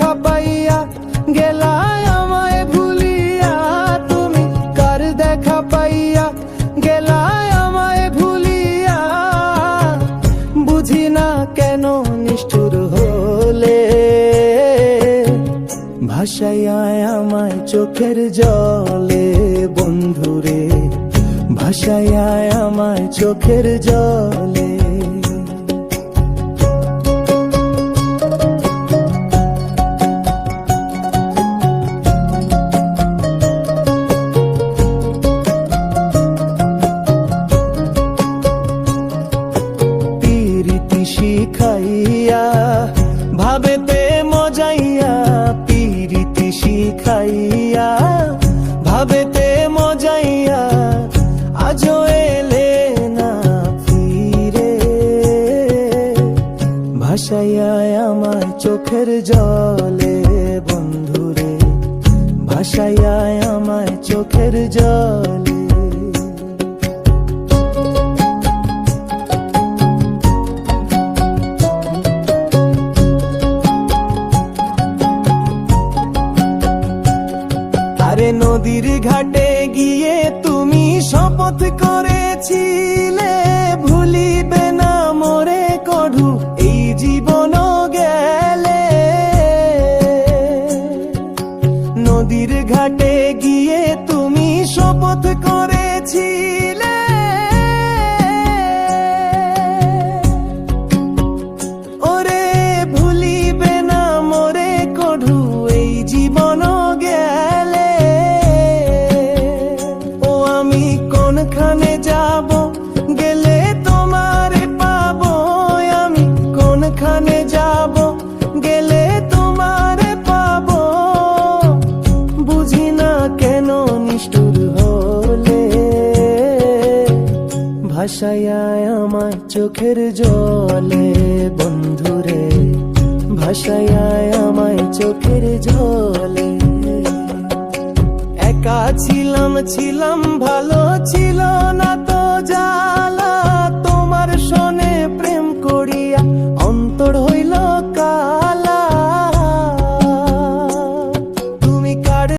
দেখা পাইয়া গেলায় আমায় ভুলিয়া, তুমি কার দেখা পাইয়া গেলায় আমায় ভুলিয়া। বুঝি না কেন নিষ্ঠুর হলে ভাষায় আমায় চোখের জলে, বন্ধুরে ভাষায় আমায় চোখের জলে। শিখাইয়া, ভাবেতে মজাইয়া, পিরিতি শিখাইয়া, ভাবেতে মজাইয়া, আজও এলে না ফিরে। ভাষাইয়া আমার চোখের জলে, বন্ধুরে ভাষাইয়া আমার চোখের জলে। নদীর ঘাটে গিয়ে তুমি শপথ করেছিলে। ভুলিবে না মরে কঢু, এই জীবন গেলে। নদীর ঘাটে গিয়ে তুমি শপথ করেছিলে। ভাসায় আমার চোখের জলে, বন্ধুরে। ভাসায় আমায় চোখের জলে। একা ছিলাম ছিলাম, ভালো ছিল না তো জালা তোমার শোনে প্রেম করিয়া অন্তর হই